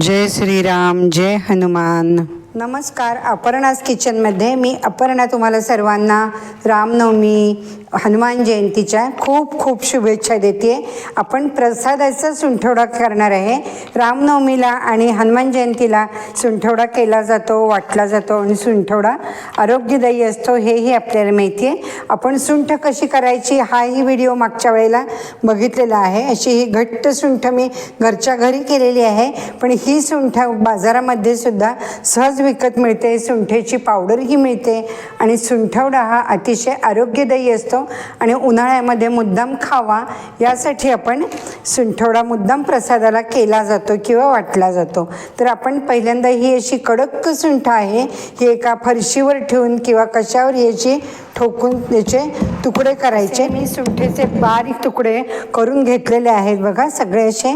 जय श्रीराम जय हनुमान. नमस्कार अपर्णास किचनमध्ये मी अपर्णा तुम्हाला सर्वांना रामनवमी हनुमान जयंतीच्या खूप खूप शुभेच्छा देते. आपण प्रसादाचा सुंठवडा करणार आहे. रामनवमीला आणि हनुमान जयंतीला सुंठवडा केला जातो वाटला जातो आणि सुंठवडा आरोग्यदायी असतो हेही आपल्याला माहिती आहे आपण सुंठ कशी करायची हाही व्हिडिओ मागच्या वेळेला बघितलेला आहे. अशी ही घट्ट सुंठ मी घरच्या घरी केलेली आहे. पण ही सुंठ बाजारामध्ये सुद्धा सहज विकत मिळते. सुंठेची पावडरही मिळते आणि सुंठवडा हा अतिशय आरोग्यदायी असतो. आणि उन्हाळ्यामध्ये मुद्दाम खावा यासाठी आपण सुंठवडा मुद्दाम प्रसादाला केला जातो किंवा वाटला जातो. तर आपण पहिल्यांदा ही अशी कडक सुंठ आहे ही एका फरशीवर ठेवून किंवा कशावर याची ठोकून त्याचे तुकडे करायचे. मी सुंठेचे बारीक तुकडे करून घेतलेले आहेत बघा सगळे असे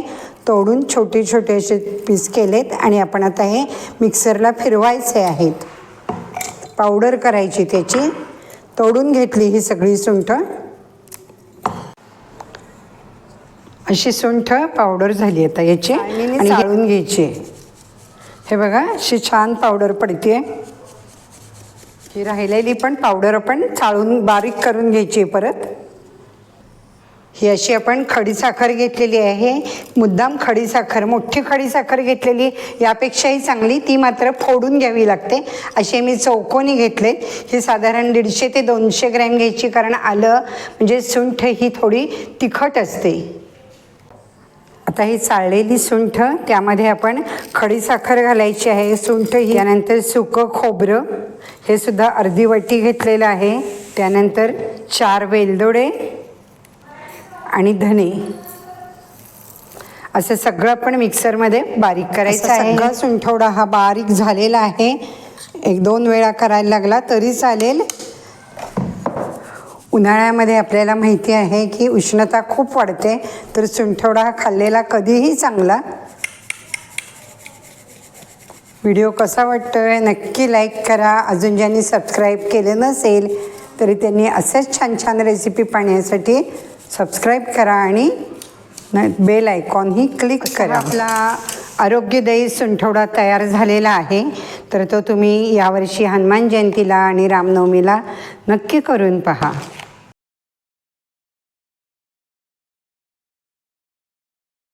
तोडून छोटे छोटे असे पीस केलेत आणि आपण आता हे मिक्सरला फिरवायचे आहेत. पावडर करायची त्याची. तोडून घेतली ही सगळी सुंठ. अशी सुंठ पावडर झाली आता याची आणि चाळून घ्यायची. हे बघा अशी छान पावडर पडते ही राहिलेली पण पावडर आपण चाळून बारीक करून घ्यायची परत. ही अशी आपण खडीसाखर घेतलेली आहे. मुद्दाम खडीसाखर मोठी खडीसाखर घेतलेली यापेक्षाही चांगली ती मात्र फोडून घ्यावी लागते. असे मी चौकोनी घेतले ही साधारण दीडशे ते दोनशे ग्रॅम घ्यायची कारण आलं म्हणजे सुंठ ही थोडी तिखट असते. आता ही चाळलेली सुंठ त्यामध्ये आपण खडीसाखर घालायची आहे. सुंठ ही त्यानंतर सुकं खोबरं हे सुद्धा अर्धी वाटी घेतलेलं आहे. त्यानंतर चार वेलदोडे आणि धने. असं सगळं आपण मिक्सरमध्ये बारीक करायचं आहे. सगळा सुंठवडा हा बारीक झालेला आहे. एक दोन वेळा करायला लागला तरी चालेल. उन्हाळ्यामध्ये आपल्याला माहिती आहे की उष्णता खूप वाढते तर सुंठवडा हा खाल्लेला कधीही चांगला. व्हिडिओ कसा वाटतोय नक्की लाईक करा. अजून ज्यांनी सबस्क्राईब केले नसेल तरी त्यांनी असेच छान छान रेसिपी पाहण्यासाठी सबस्क्राईब करा आणि बेल आयकॉनही क्लिक करा. आपला आरोग्यदायी सुंठवडा तयार झालेला आहे. तर तो तुम्ही यावर्षी हनुमान जयंतीला आणि रामनवमीला नक्की करून पहा.